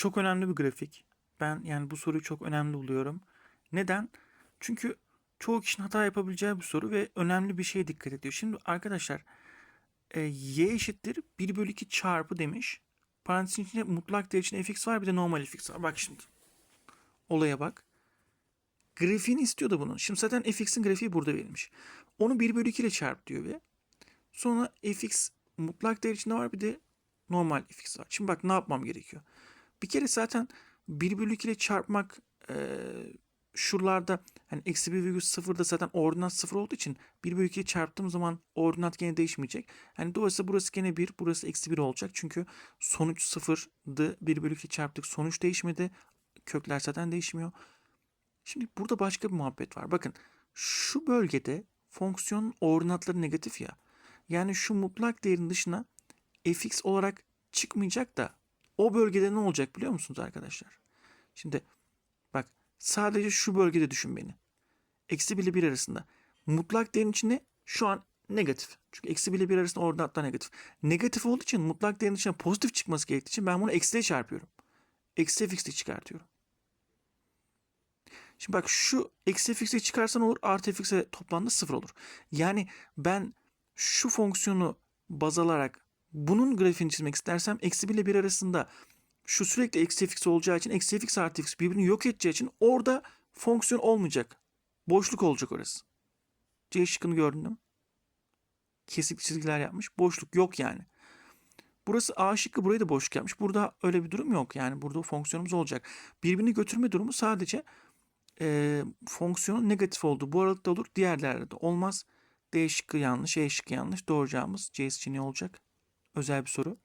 çok önemli bir grafik. Ben yani bu soruyu çok önemli buluyorum. Neden? Çünkü çoğu kişinin hata yapabileceği bir soru ve önemli bir şeye dikkat ediyor. Şimdi arkadaşlar e, y eşittir 1 bölü 2 çarpı demiş. Parantezin içinde mutlak değer için fx var bir de normal fx var. Bak şimdi. Olaya bak. Grafiğini istiyor da bunun. Şimdi zaten fx'in grafiği burada verilmiş. Onu 1 bölü 2 ile çarp diyor ve sonra fx mutlak değer içinde var bir de normal fx var. Şimdi bak ne yapmam gerekiyor. Bir kere zaten 1 bölü 2 ile çarpmak e, şuralarda hani eksi 1 virgül sıfırda zaten ordinat sıfır olduğu için 1 bölü 2'yi çarptığım zaman ordinat gene değişmeyecek. Hani dolayısıyla burası gene 1 burası eksi 1 olacak. Çünkü sonuç sıfırdı 1 bölü 2 çarptık sonuç değişmedi. Kökler zaten değişmiyor. Şimdi burada başka bir muhabbet var. Bakın şu bölgede fonksiyonun ordinatları negatif ya. Yani şu mutlak değerin dışına fx olarak çıkmayacak da o bölgede ne olacak biliyor musunuz arkadaşlar? Şimdi bak sadece şu bölgede düşün beni. Eksi 1 ile 1 arasında. Mutlak değerin içinde şu an negatif. Çünkü eksi 1 ile 1 arasında ordinatlar negatif. Negatif olduğu için mutlak değerin içine pozitif çıkması gerektiği için ben bunu eksiyle çarpıyorum. Eksi fx ile çıkartıyorum. Şimdi bak şu eksi fx'i çıkarsan olur artı fx'e toplamda sıfır olur. Yani ben şu fonksiyonu baz alarak bunun grafiğini çizmek istersem eksi 1 ile 1 arasında şu sürekli eksi fx olacağı için eksi fx artı fx birbirini yok edeceği için orada fonksiyon olmayacak. Boşluk olacak orası. C şıkkını gördün mi? Kesik çizgiler yapmış. Boşluk yok yani. Burası A şıkkı burayı da boşluk yapmış. Burada öyle bir durum yok. Yani burada fonksiyonumuz olacak. Birbirini götürme durumu sadece e, fonksiyonun negatif olduğu bu aralıkta olur. Diğerlerde de olmaz. D şıkkı yanlış, E şıkkı yanlış. Doğru cevabımız C seçeneği olacak. Özel bir soru.